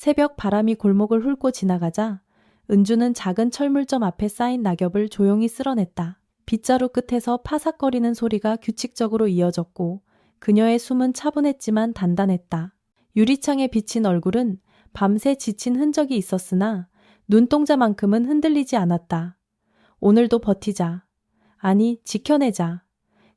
새벽 바람이 골목을 훑고 지나가자 은주는 작은 철물점 앞에 쌓인 낙엽을 조용히 쓸어냈다. 빗자루 끝에서 파삭거리는 소리가 규칙적으로 이어졌고 그녀의 숨은 차분했지만 단단했다. 유리창에 비친 얼굴은 밤새 지친 흔적이 있었으나 눈동자만큼은 흔들리지 않았다. 오늘도 버티자. 아니, 지켜내자.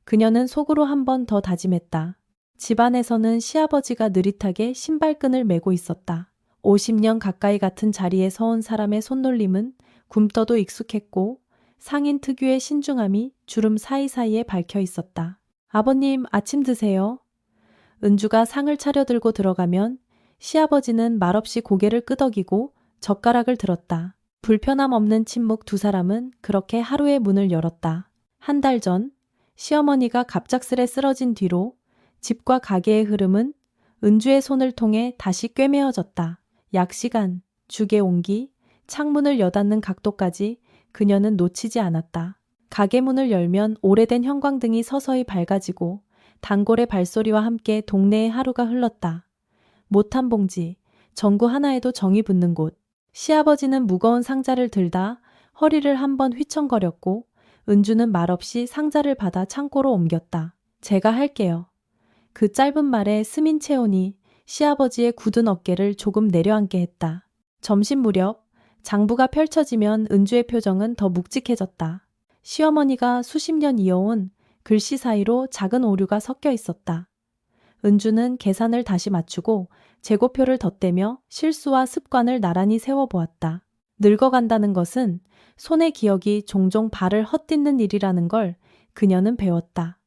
그녀는 속으로 한 번 더 다짐했다. 집안에서는 시아버지가 느릿하게 신발끈을 메고 있었다. 50년 가까이 같은 자리에 서온 사람의 손놀림은 굼떠도 익숙했고 상인 특유의 신중함이 주름 사이사이에 밝혀 있었다. 아버님, 아침 드세요. 은주가 상을 차려들고 들어가면 시아버지는 말없이 고개를 끄덕이고 젓가락을 들었다. 불편함 없는 침묵 두 사람은 그렇게 하루의 문을 열었다. 한 달 전, 시어머니가 갑작스레 쓰러진 뒤로 집과 가게의 흐름은 은주의 손을 통해 다시 꿰매어졌다. 약시간, 죽의 온기, 창문을 여닫는 각도까지 그녀는 놓치지 않았다. 가게 문을 열면 오래된 형광등이 서서히 밝아지고 단골의 발소리와 함께 동네의 하루가 흘렀다. 못한 봉지, 전구 하나에도 정이 붙는 곳. 시아버지는 무거운 상자를 들다 허리를 한번 휘청거렸고 은주는 말없이 상자를 받아 창고로 옮겼다. 제가 할게요. 그 짧은 말에 스민 체온이 시아버지의 굳은 어깨를 조금 내려앉게 했다. 점심 무렵 장부가 펼쳐지면 은주의 표정은 더 묵직해졌다. 시어머니가 수십 년 이어온 글씨 사이로 작은 오류가 섞여 있었다. 은주는 계산을 다시 맞추고 재고표를 덧대며 실수와 습관을 나란히 세워보았다. 늙어간다는 것은 손의 기억이 종종 발을 헛딛는 일이라는 걸 그녀는 배웠다.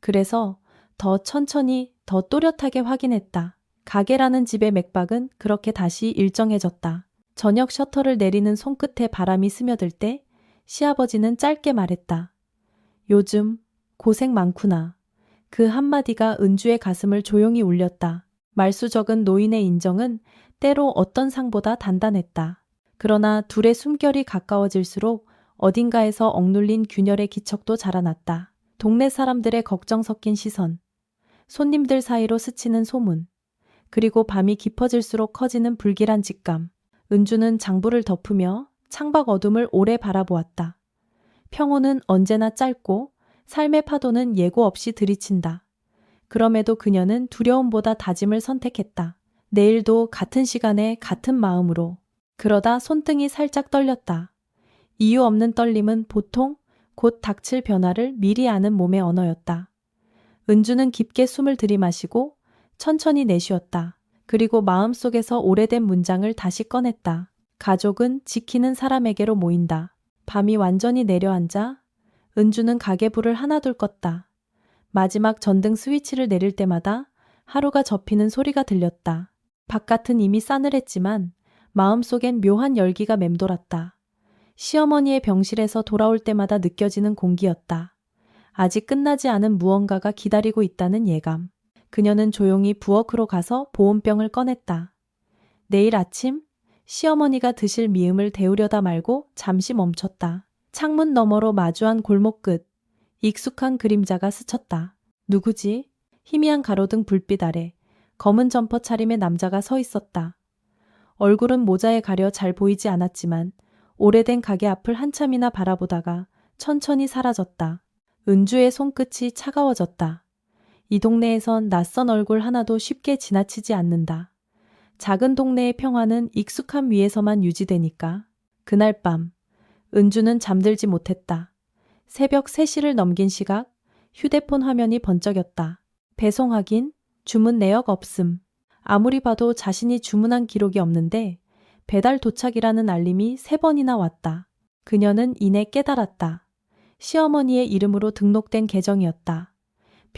그래서 더 천천히, 더 또렷하게 확인했다. 가게라는 집의 맥박은 그렇게 다시 일정해졌다. 저녁 셔터를 내리는 손끝에 바람이 스며들 때 시아버지는 짧게 말했다. 요즘 고생 많구나. 그 한마디가 은주의 가슴을 조용히 울렸다. 말수적은 노인의 인정은 때로 어떤 상보다 단단했다. 그러나 둘의 숨결이 가까워질수록 어딘가에서 억눌린 균열의 기척도 자라났다. 동네 사람들의 걱정 섞인 시선, 손님들 사이로 스치는 소문, 그리고 밤이 깊어질수록 커지는 불길한 직감. 은주는 장부를 덮으며 창밖 어둠을 오래 바라보았다. 평온은 언제나 짧고 삶의 파도는 예고 없이 들이친다. 그럼에도 그녀는 두려움보다 다짐을 선택했다. 내일도 같은 시간에 같은 마음으로. 그러다 손등이 살짝 떨렸다. 이유 없는 떨림은 보통 곧 닥칠 변화를 미리 아는 몸의 언어였다. 은주는 깊게 숨을 들이마시고 천천히 내쉬었다. 그리고 마음속에서 오래된 문장을 다시 꺼냈다. 가족은 지키는 사람에게로 모인다. 밤이 완전히 내려앉아 은주는 가계불을 하나둘 껐다. 마지막 전등 스위치를 내릴 때마다 하루가 접히는 소리가 들렸다. 바깥은 이미 싸늘했지만 마음속엔 묘한 열기가 맴돌았다. 시어머니의 병실에서 돌아올 때마다 느껴지는 공기였다. 아직 끝나지 않은 무언가가 기다리고 있다는 예감. 그녀는 조용히 부엌으로 가서 보온병을 꺼냈다. 내일 아침 시어머니가 드실 미음을 데우려다 말고 잠시 멈췄다. 창문 너머로 마주한 골목 끝 익숙한 그림자가 스쳤다. 누구지? 희미한 가로등 불빛 아래 검은 점퍼 차림의 남자가 서 있었다. 얼굴은 모자에 가려 잘 보이지 않았지만 오래된 가게 앞을 한참이나 바라보다가 천천히 사라졌다. 은주의 손끝이 차가워졌다. 이 동네에선 낯선 얼굴 하나도 쉽게 지나치지 않는다. 작은 동네의 평화는 익숙함 위에서만 유지되니까. 그날 밤, 은주는 잠들지 못했다. 새벽 3시를 넘긴 시각, 휴대폰 화면이 번쩍였다. 배송 확인, 주문 내역 없음. 아무리 봐도 자신이 주문한 기록이 없는데 배달 도착이라는 알림이 세 번이나 왔다. 그녀는 이내 깨달았다. 시어머니의 이름으로 등록된 계정이었다.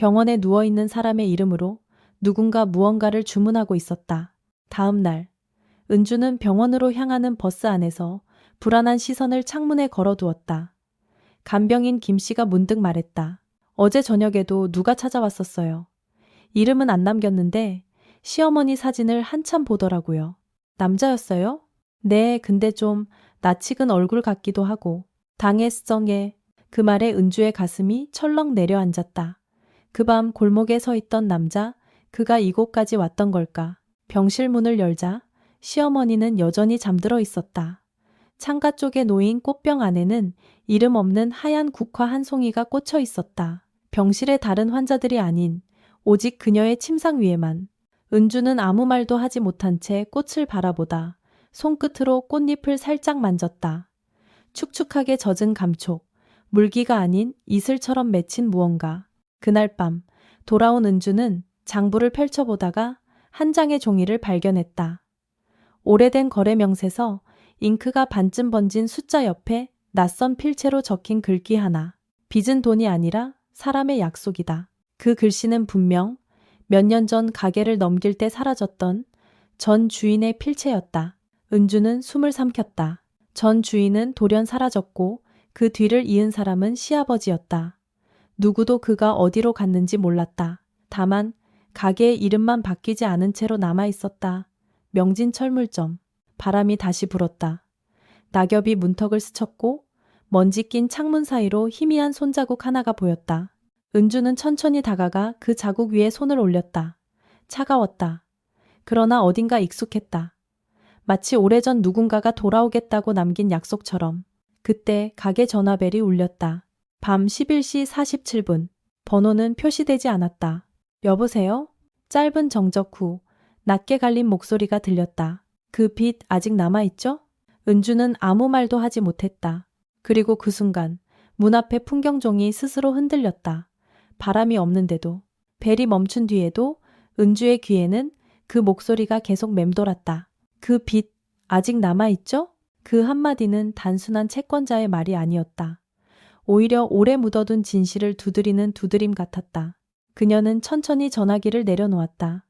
병원에 누워있는 사람의 이름으로 누군가 무언가를 주문하고 있었다. 다음 날, 은주는 병원으로 향하는 버스 안에서 불안한 시선을 창문에 걸어두었다. 간병인 김 씨가 문득 말했다. 어제 저녁에도 누가 찾아왔었어요. 이름은 안 남겼는데 시어머니 사진을 한참 보더라고요. 남자였어요? 네, 근데 좀 낯익은 얼굴 같기도 하고. 당했성에 그 말에 은주의 가슴이 철렁 내려앉았다. 그 밤 골목에 서 있던 남자, 그가 이곳까지 왔던 걸까? 병실 문을 열자 시어머니는 여전히 잠들어 있었다. 창가 쪽에 놓인 꽃병 안에는 이름 없는 하얀 국화 한 송이가 꽂혀 있었다. 병실의 다른 환자들이 아닌 오직 그녀의 침상 위에만. 은주는 아무 말도 하지 못한 채 꽃을 바라보다 손끝으로 꽃잎을 살짝 만졌다. 축축하게 젖은 감촉, 물기가 아닌 이슬처럼 맺힌 무언가. 그날 밤 돌아온 은주는 장부를 펼쳐보다가 한 장의 종이를 발견했다. 오래된 거래 명세서 잉크가 반쯤 번진 숫자 옆에 낯선 필체로 적힌 글귀 하나. 빚은 돈이 아니라 사람의 약속이다. 그 글씨는 분명 몇 년 전 가게를 넘길 때 사라졌던 전 주인의 필체였다. 은주는 숨을 삼켰다. 전 주인은 돌연 사라졌고 그 뒤를 이은 사람은 시아버지였다. 누구도 그가 어디로 갔는지 몰랐다. 다만 가게의 이름만 바뀌지 않은 채로 남아 있었다. 명진 철물점. 바람이 다시 불었다. 낙엽이 문턱을 스쳤고 먼지 낀 창문 사이로 희미한 손자국 하나가 보였다. 은주는 천천히 다가가 그 자국 위에 손을 올렸다. 차가웠다. 그러나 어딘가 익숙했다. 마치 오래전 누군가가 돌아오겠다고 남긴 약속처럼. 그때 가게 전화벨이 울렸다. 밤 11시 47분. 번호는 표시되지 않았다. 여보세요? 짧은 정적 후 낮게 갈린 목소리가 들렸다. 그 빛 아직 남아있죠? 은주는 아무 말도 하지 못했다. 그리고 그 순간 문 앞에 풍경종이 스스로 흔들렸다. 바람이 없는데도 벨이 멈춘 뒤에도 은주의 귀에는 그 목소리가 계속 맴돌았다. 그 빛 아직 남아있죠? 그 한마디는 단순한 채권자의 말이 아니었다. 오히려 오래 묻어둔 진실을 두드리는 두드림 같았다. 그녀는 천천히 전화기를 내려놓았다.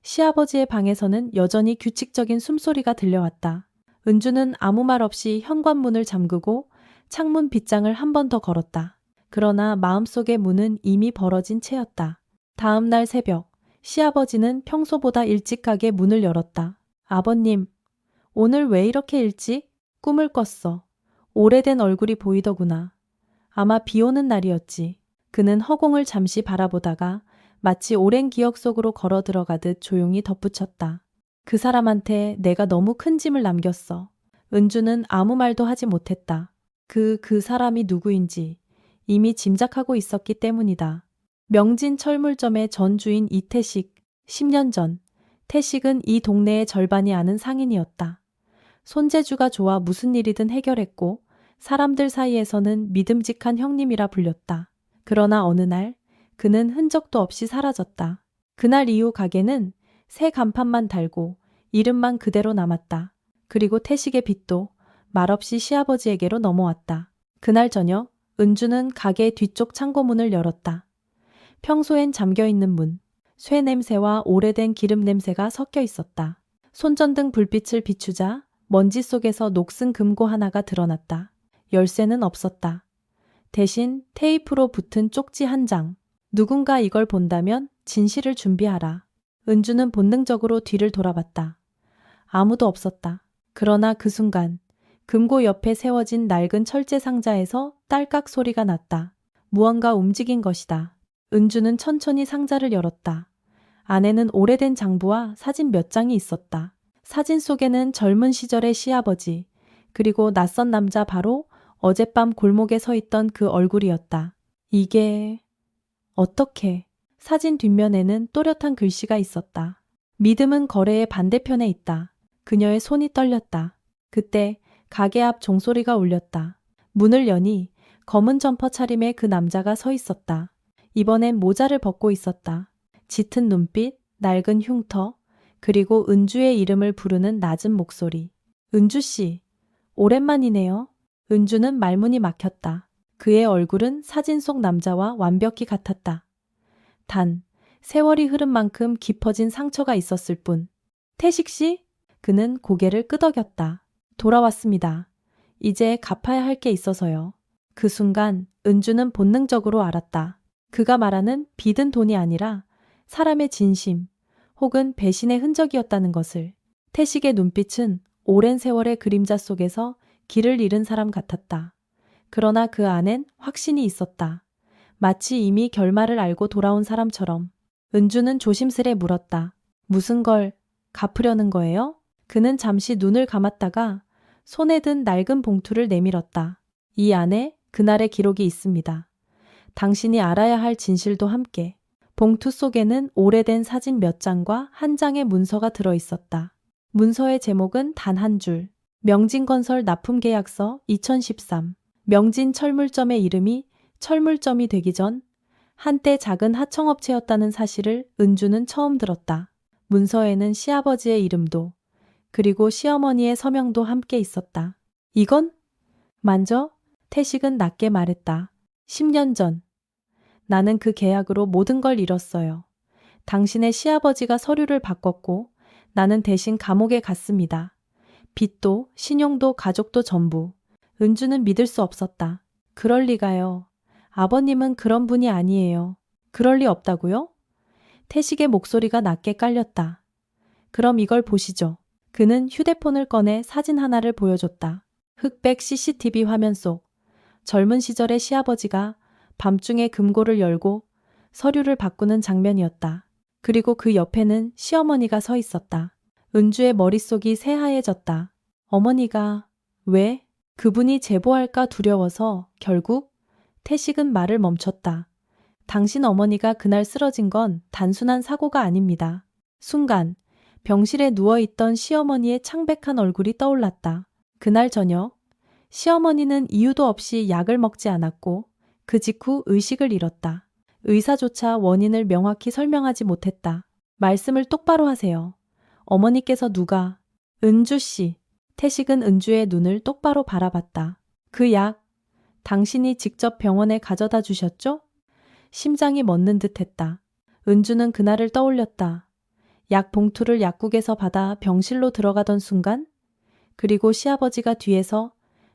시아버지의 방에서는 여전히 규칙적인 숨소리가 들려왔다. 은주는 아무 말 없이 현관문을 잠그고 창문 빗장을 한 번 더 걸었다. 그러나 마음속의 문은 이미 벌어진 채였다. 다음 날 새벽, 시아버지는 평소보다 일찍 가게 문을 열었다. 아버님, 오늘 왜 이렇게 일찍? 꿈을 꿨어. 오래된 얼굴이 보이더구나. 아마 비 오는 날이었지. 그는 허공을 잠시 바라보다가 마치 오랜 기억 속으로 걸어 들어가듯 조용히 덧붙였다. 그 사람한테 내가 너무 큰 짐을 남겼어. 은주는 아무 말도 하지 못했다. 그, 그 사람이 누구인지 이미 짐작하고 있었기 때문이다. 명진 철물점의 전 주인 이태식, 10년 전, 태식은 이 동네의 절반이 아는 상인이었다. 손재주가 좋아 무슨 일이든 해결했고, 사람들 사이에서는 믿음직한 형님이라 불렸다. 그러나 어느 날, 그는 흔적도 없이 사라졌다. 그날 이후 가게는 새 간판만 달고 이름만 그대로 남았다. 그리고 태식의 빚도 말없이 시아버지에게로 넘어왔다. 그날 저녁 은주는 가게 뒤쪽 창고문을 열었다. 평소엔 잠겨 있는 문, 쇠 냄새와 오래된 기름 냄새가 섞여 있었다. 손전등 불빛을 비추자 먼지 속에서 녹슨 금고 하나가 드러났다. 열쇠는 없었다. 대신 테이프로 붙은 쪽지 한 장. 누군가 이걸 본다면 진실을 준비하라. 은주는 본능적으로 뒤를 돌아봤다. 아무도 없었다. 그러나 그 순간 금고 옆에 세워진 낡은 철제 상자에서 딸깍 소리가 났다. 무언가 움직인 것이다. 은주는 천천히 상자를 열었다. 안에는 오래된 장부와 사진 몇 장이 있었다. 사진 속에는 젊은 시절의 시아버지, 그리고 낯선 남자 바로 어젯밤 골목에 서 있던 그 얼굴이었다. 이게 어떻게? 사진 뒷면에는 또렷한 글씨가 있었다. 믿음은 거래의 반대편에 있다. 그녀의 손이 떨렸다. 그때 가게 앞 종소리가 울렸다. 문을 여니 검은 점퍼 차림의 그 남자가 서 있었다. 이번엔 모자를 벗고 있었다. 짙은 눈빛, 낡은 흉터, 그리고 은주의 이름을 부르는 낮은 목소리. 은주 씨, 오랜만이네요. 은주는 말문이 막혔다. 그의 얼굴은 사진 속 남자와 완벽히 같았다. 단, 세월이 흐른 만큼 깊어진 상처가 있었을 뿐. 태식 씨? 그는 고개를 끄덕였다. 돌아왔습니다. 이제 갚아야 할 게 있어서요. 그 순간 은주는 본능적으로 알았다. 그가 말하는 빚은 돈이 아니라 사람의 진심 혹은 배신의 흔적이었다는 것을. 태식의 눈빛은 오랜 세월의 그림자 속에서 길을 잃은 사람 같았다. 그러나 그 안엔 확신이 있었다. 마치 이미 결말을 알고 돌아온 사람처럼. 은주는 조심스레 물었다. 무슨 걸 갚으려는 거예요? 그는 잠시 눈을 감았다가 손에 든 낡은 봉투를 내밀었다. 이 안에 그날의 기록이 있습니다. 당신이 알아야 할 진실도 함께. 봉투 속에는 오래된 사진 몇 장과 한 장의 문서가 들어 있었다. 문서의 제목은 단 한 줄. 명진건설 납품계약서 2013. 명진 철물점의 이름이 철물점이 되기 전 한때 작은 하청업체였다는 사실을 은주는 처음 들었다. 문서에는 시아버지의 이름도 그리고 시어머니의 서명도 함께 있었다. 이건? 만져? 태식은 낮게 말했다. 10년 전. 나는 그 계약으로 모든 걸 잃었어요. 당신의 시아버지가 서류를 바꿨고 나는 대신 감옥에 갔습니다. 빚도, 신용도, 가족도 전부. 은주는 믿을 수 없었다. 그럴 리가요. 아버님은 그런 분이 아니에요. 그럴 리 없다고요? 태식의 목소리가 낮게 깔렸다. 그럼 이걸 보시죠. 그는 휴대폰을 꺼내 사진 하나를 보여줬다. 흑백 CCTV 화면 속 젊은 시절의 시아버지가 밤중에 금고를 열고 서류를 바꾸는 장면이었다. 그리고 그 옆에는 시어머니가 서 있었다. 은주의 머릿속이 새하얘졌다. 어머니가 왜? 그분이 제보할까 두려워서 결국 태식은 말을 멈췄다. 당신 어머니가 그날 쓰러진 건 단순한 사고가 아닙니다. 순간 병실에 누워있던 시어머니의 창백한 얼굴이 떠올랐다. 그날 저녁 시어머니는 이유도 없이 약을 먹지 않았고 그 직후 의식을 잃었다. 의사조차 원인을 명확히 설명하지 못했다. 말씀을 똑바로 하세요. 어머니께서 누가 은주 씨. 태식은 은주의 눈을 똑바로 바라봤다. 그 약, 당신이 직접 병원에 가져다 주셨죠? 심장이 멎는 듯 했다. 은주는 그날을 떠올렸다. 약 봉투를 약국에서 받아 병실로 들어가던 순간, 그리고 시아버지가 뒤에서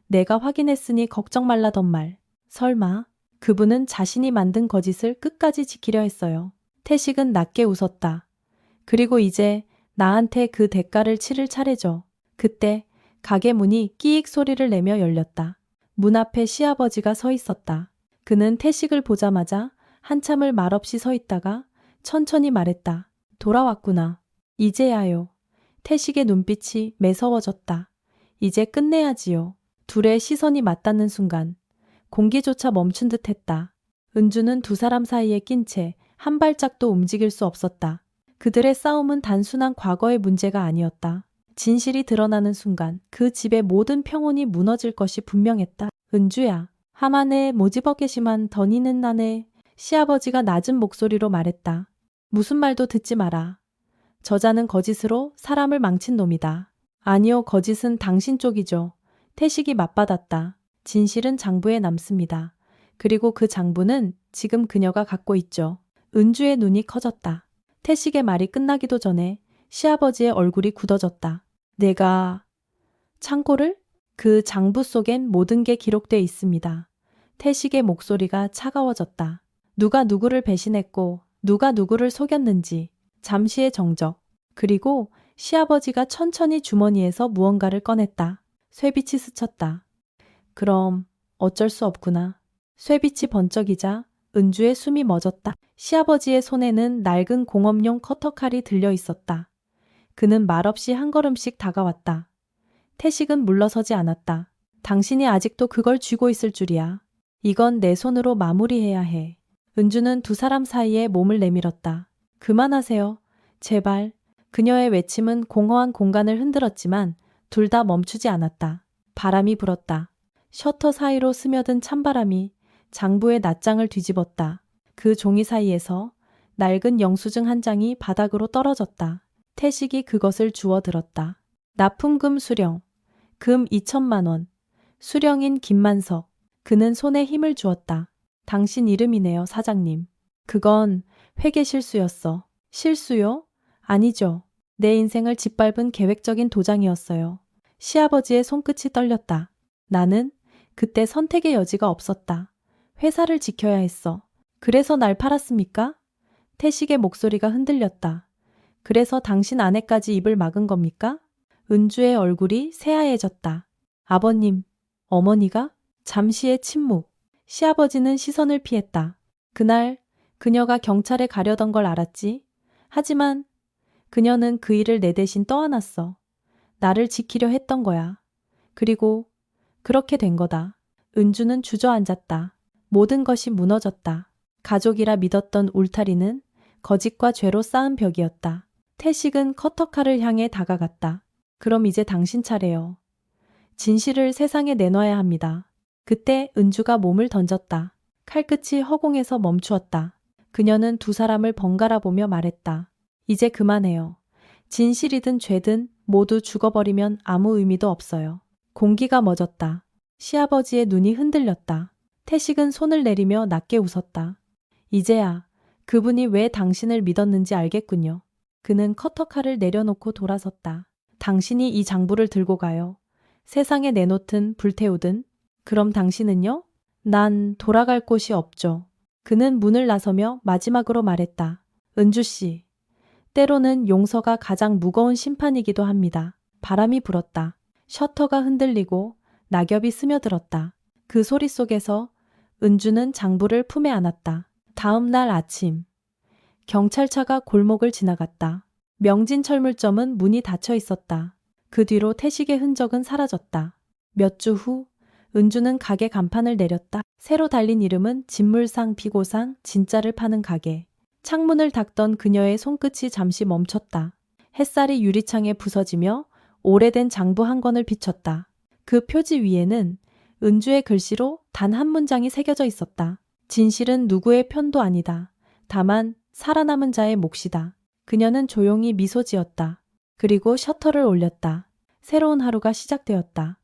내가 확인했으니 걱정 말라던 말. 설마, 그분은 자신이 만든 거짓을 끝까지 지키려 했어요. 태식은 낮게 웃었다. 그리고 이제 나한테 그 대가를 치를 차례죠. 그때 가게 문이 끼익 소리를 내며 열렸다. 문 앞에 시아버지가 서 있었다. 그는 태식을 보자마자 한참을 말없이 서 있다가 천천히 말했다. 돌아왔구나. 이제야요. 태식의 눈빛이 매서워졌다. 이제 끝내야지요. 둘의 시선이 맞닿는 순간 공기조차 멈춘 듯 했다. 은주는 두 사람 사이에 낀 채 한 발짝도 움직일 수 없었다. 그들의 싸움은 단순한 과거의 문제가 아니었다. 진실이 드러나는 순간 그 집의 모든 평온이 무너질 것이 분명했다. 은주야, 하만에 모지버게심한 더니는 나네. 시아버지가 낮은 목소리로 말했다. 무슨 말도 듣지 마라. 저자는 거짓으로 사람을 망친 놈이다. 아니요, 거짓은 당신 쪽이죠. 태식이 맞받았다. 진실은 장부에 남습니다. 그리고 그 장부는 지금 그녀가 갖고 있죠. 은주의 눈이 커졌다. 태식의 말이 끝나기도 전에 시아버지의 얼굴이 굳어졌다. 내가 창고를? 그 장부 속엔 모든 게 기록돼 있습니다. 태식의 목소리가 차가워졌다. 누가 누구를 배신했고 누가 누구를 속였는지 잠시의 정적. 그리고 시아버지가 천천히 주머니에서 무언가를 꺼냈다. 쇠빛이 스쳤다. 그럼 어쩔 수 없구나. 쇠빛이 번쩍이자 은주의 숨이 멎었다. 시아버지의 손에는 낡은 공업용 커터칼이 들려 있었다. 그는 말없이 한 걸음씩 다가왔다. 태식은 물러서지 않았다. 당신이 아직도 그걸 쥐고 있을 줄이야. 이건 내 손으로 마무리해야 해. 은주는 두 사람 사이에 몸을 내밀었다. 그만하세요. 제발. 그녀의 외침은 공허한 공간을 흔들었지만 둘 다 멈추지 않았다. 바람이 불었다. 셔터 사이로 스며든 찬바람이 장부의 낱장을 뒤집었다. 그 종이 사이에서 낡은 영수증 한 장이 바닥으로 떨어졌다. 태식이 그것을 주워 들었다. 납품금 수령. 금 2천만 원. 수령인 김만석. 그는 손에 힘을 주었다. 당신 이름이네요, 사장님. 그건 회계 실수였어. 실수요? 아니죠. 내 인생을 짓밟은 계획적인 도장이었어요. 시아버지의 손끝이 떨렸다. 나는 그때 선택의 여지가 없었다. 회사를 지켜야 했어. 그래서 날 팔았습니까? 태식의 목소리가 흔들렸다. 그래서 당신 아내까지 입을 막은 겁니까? 은주의 얼굴이 새하얘졌다. 아버님, 어머니가? 잠시의 침묵. 시아버지는 시선을 피했다. 그날 그녀가 경찰에 가려던 걸 알았지. 하지만 그녀는 그 일을 내 대신 떠안았어. 나를 지키려 했던 거야. 그리고 그렇게 된 거다. 은주는 주저앉았다. 모든 것이 무너졌다. 가족이라 믿었던 울타리는 거짓과 죄로 쌓은 벽이었다. 태식은 커터칼을 향해 다가갔다. 그럼 이제 당신 차례요. 진실을 세상에 내놔야 합니다. 그때 은주가 몸을 던졌다. 칼끝이 허공에서 멈추었다. 그녀는 두 사람을 번갈아 보며 말했다. 이제 그만해요. 진실이든 죄든 모두 죽어버리면 아무 의미도 없어요. 공기가 멎었다. 시아버지의 눈이 흔들렸다. 태식은 손을 내리며 낮게 웃었다. 이제야 그분이 왜 당신을 믿었는지 알겠군요. 그는 커터칼을 내려놓고 돌아섰다. 당신이 이 장부를 들고 가요. 세상에 내놓든 불태우든. 그럼 당신은요? 난 돌아갈 곳이 없죠. 그는 문을 나서며 마지막으로 말했다. 은주 씨. 때로는 용서가 가장 무거운 심판이기도 합니다. 바람이 불었다. 셔터가 흔들리고 낙엽이 스며들었다. 그 소리 속에서 은주는 장부를 품에 안았다. 다음 날 아침. 경찰차가 골목을 지나갔다. 명진 철물점은 문이 닫혀 있었다. 그 뒤로 태식의 흔적은 사라졌다. 몇 주 후, 은주는 가게 간판을 내렸다. 새로 달린 이름은 진물상 비고상 진짜를 파는 가게. 창문을 닦던 그녀의 손끝이 잠시 멈췄다. 햇살이 유리창에 부서지며 오래된 장부 한 권을 비췄다. 그 표지 위에는 은주의 글씨로 단 한 문장이 새겨져 있었다. 진실은 누구의 편도 아니다. 다만 살아남은 자의 몫이다. 그녀는 조용히 미소 지었다. 그리고 셔터를 올렸다. 새로운 하루가 시작되었다.